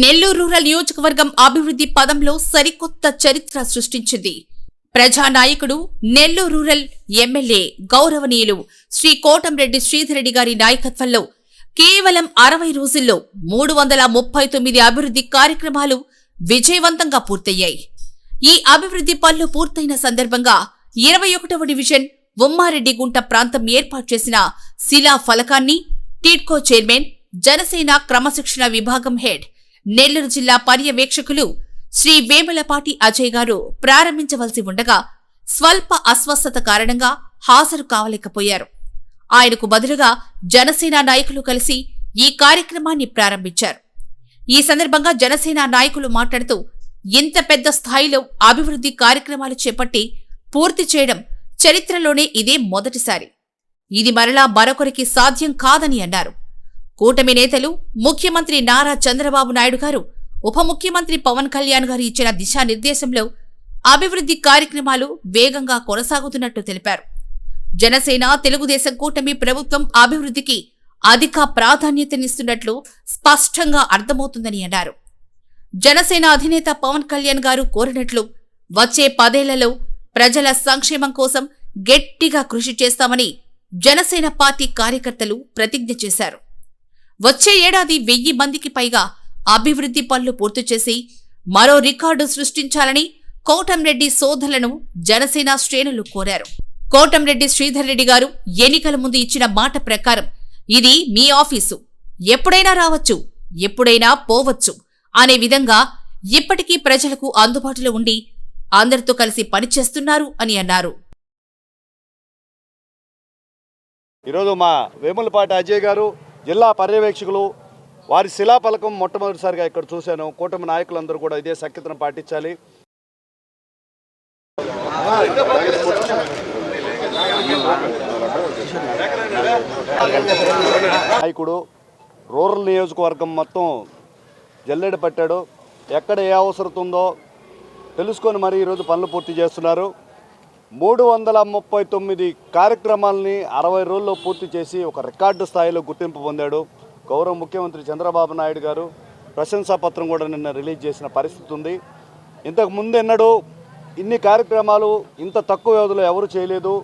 Nellore rural నియోజకవర్గం అభివృద్ధి పదంలో సరికొత్త చరిత్ర సృష్టించింది. ప్రజానాయకుడు నెల్లూరు రూరల్ ఎమ్మెల్యే గౌరవనీయులు శ్రీ కోటంరెడ్డి శ్రీధరెడ్డి గారి నాయకత్వంలో కేవలం అరవై రోజుల్లో మూడు వందల ముప్పై తొమ్మిది అభివృద్ధి కార్యక్రమాలు విజయవంతంగా పూర్తయ్యాయి. ఈ అభివృద్ధి పనులు పూర్తయిన సందర్భంగా ఇరవై ఒకటవ డివిజన్ ఉమ్మారెడ్డిగుంట ప్రాంతం ఏర్పాటు చేసిన శిలా ఫలకాన్ని టీడ్కో చైర్మన్ జనసేన క్రమశిక్షణ విభాగం హెడ్ నెల్లూరు జిల్లా పర్యవేక్షకులు శ్రీ వేములపాటి అజయ్ గారు ప్రారంభించవలసి ఉండగా స్వల్ప అస్వస్థత కారణంగా హాజరు కావలేకపోయారు. ఆయనకు బదులుగా జనసేన నాయకులు కలిసి ఈ కార్యక్రమాన్ని ప్రారంభించారు. ఈ సందర్భంగా జనసేన నాయకులు మాట్లాడుతూ ఇంత పెద్ద స్థాయిలో అభివృద్ధి కార్యక్రమాలు చేపట్టి పూర్తి చేయడం చరిత్రలోనే ఇదే మొదటిసారి. ఇది మరలా మరొకరికి సాధ్యం కాదని అన్నారు. కూటమి నేతలు ముఖ్యమంత్రి నారా చంద్రబాబు నాయుడు గారు ఉప ముఖ్యమంత్రి పవన్ కళ్యాణ్ గారు ఇచ్చిన దిశానిర్దేశంలో అభివృద్ధి కార్యక్రమాలు వేగంగా కొనసాగుతున్నట్టు తెలిపారు. జనసేన తెలుగుదేశం కూటమి ప్రభుత్వం అభివృద్ధికి అధిక ప్రాధాన్యతనిస్తున్నట్లు స్పష్టంగా అర్థమవుతుందని అన్నారు. జనసేన అధినేత పవన్ కళ్యాణ్ గారు కోరినట్లు వచ్చే పదేళ్ళలో ప్రజల సంక్షేమం కోసం గట్టిగా కృషి చేస్తామని జనసేన పార్టీ కార్యకర్తలు ప్రతిజ్ఞ చేశారు. వచ్చే ఏడాది వెయ్యి మందికి పైగా అభివృద్ధి పనులు పూర్తి చేసి మరో రికార్డు సృష్టించాలని కోటంరెడ్డి సోదరులను జనసేన శ్రేణులు కోరారు. కోటంరెడ్డి శ్రీధర్ రెడ్డి గారు ఎన్నికల ముందు ఇచ్చిన మాట ప్రకారం ఇది మీ ఆఫీసు. ఎప్పుడైనా రావచ్చు ఎప్పుడైనా పోవచ్చు అనే విధంగా ఇప్పటికీ ప్రజలకు అందుబాటులో ఉండి అందరితో కలిసి పనిచేస్తున్నారు అని అన్నారు. ఈరోజు మా వేములపాటి అజయ్ గారు జిల్లా పర్యవేక్షకులు వారి శిలాఫలకం మొట్టమొదటిసారిగా ఇక్కడ చూశాను. కూటమి నాయకులందరూ కూడా ఇదే సఖ్యతను పాటించాలి. నాయకుడు రూరల్ నియోజకవర్గం మొత్తం జల్లెడ పట్టాడు. ఎక్కడ ఏ అవసరం ఉందో తెలుసుకొని మరి ఈరోజు పనులు పూర్తి చేస్తున్నారు. మూడు వందల ముప్పై తొమ్మిది కార్యక్రమాలని అరవై రోజుల్లో పూర్తి చేసి ఒక రికార్డు స్థాయిలో గుర్తింపు పొందాడు. గౌరవ ముఖ్యమంత్రి చంద్రబాబు నాయుడు గారు ప్రశంసాపత్రం కూడా నిన్న రిలీజ్ చేసిన పరిస్థితి ఉంది. ఇంతకు ముందు ఎన్నడూ ఇన్ని కార్యక్రమాలు ఇంత తక్కువ వ్యవధిలో ఎవరు చేయలేదు.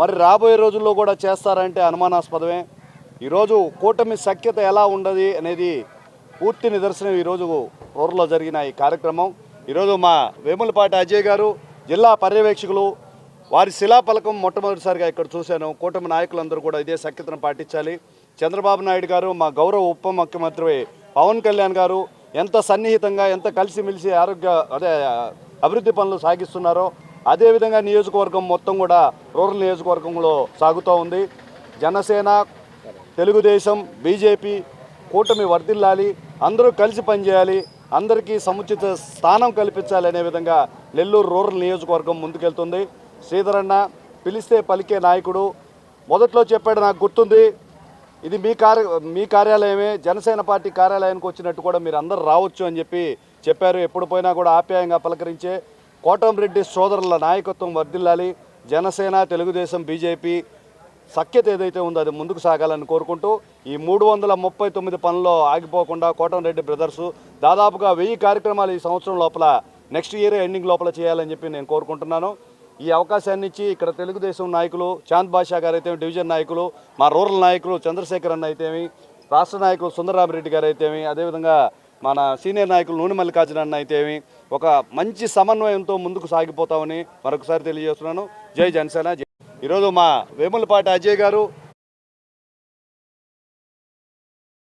మరి రాబోయే రోజుల్లో కూడా చేస్తారంటే అనుమానాస్పదమే. ఈరోజు కూటమి సఖ్యత ఎలా ఉండదు అనేది పూర్తి నిదర్శనం ఈరోజు ఊర్లో జరిగిన ఈ కార్యక్రమం. ఈరోజు మా వేములపాటి అజయ్ గారు జిల్లా పర్యవేక్షకులు వారి శిలాఫలకం మొట్టమొదటిసారిగా ఇక్కడ చూశాను. కూటమి నాయకులందరూ కూడా ఇదే సఖ్యతను పాటించాలి. చంద్రబాబు నాయుడు గారు మా గౌరవ ఉప ముఖ్యమంత్రి పవన్ కళ్యాణ్ గారు ఎంత సన్నిహితంగా ఎంత కలిసిమెలిసి ఆరోగ్య అదే అభివృద్ధి పనులు సాగిస్తున్నారో అదేవిధంగా నియోజకవర్గం మొత్తం కూడా రూరల్ నియోజకవర్గంలో సాగుతూ ఉంది. జనసేన తెలుగుదేశం బీజేపీ కూటమి వర్ధిల్లాలి. అందరూ కలిసి పనిచేయాలి. అందరికీ సముచిత స్థానం కల్పించాలి అనే విధంగా నెల్లూరు రూరల్ నియోజకవర్గం ముందుకెళ్తుంది. శ్రీధరన్న పిలిస్తే పలికే నాయకుడు. మొదట్లో చెప్పాడు నాకు గుర్తుంది. ఇది మీ కార్య మీ కార్యాలయమే. జనసేన పార్టీ కార్యాలయానికి వచ్చినట్టు కూడా మీరు అందరు రావచ్చు అని చెప్పి చెప్పారు. ఎప్పుడు పోయినా కూడా ఆప్యాయంగా పలకరించే కోటంరెడ్డి సోదరుల నాయకత్వం వర్ధిల్లాలి. జనసేన తెలుగుదేశం బీజేపీ సఖ్యత ఏదైతే ఉందో అది ముందుకు సాగాలని కోరుకుంటూ ఈ మూడు వందల ముప్పై తొమ్మిది పనుల్లో ఆగిపోకుండా కోటంరెడ్డి బ్రదర్స్ దాదాపుగా వెయ్యి కార్యక్రమాలు ఈ సంవత్సరం లోపల నెక్స్ట్ ఇయర్ ఎండింగ్ లోపల చేయాలని చెప్పి నేను కోరుకుంటున్నాను. ఈ అవకాశాన్ని ఇచ్చి ఇక్కడ తెలుగుదేశం నాయకులు చాంద్ బాషా గారు అయితే డివిజన్ నాయకులు మా రూరల్ నాయకులు చంద్రశేఖర్ అన్న అయితేమి రాష్ట్ర నాయకులు సుందరరామరెడ్డి గారు అయితేమి అదేవిధంగా మన సీనియర్ నాయకులు నూనె మల్లికార్జున అన్న అయితేమి ఒక మంచి సమన్వయంతో ముందుకు సాగిపోతామని మరొకసారి తెలియజేస్తున్నాను. జై జనసేన. జై ఈరోజు మా వేములపాటి అజయ్ గారు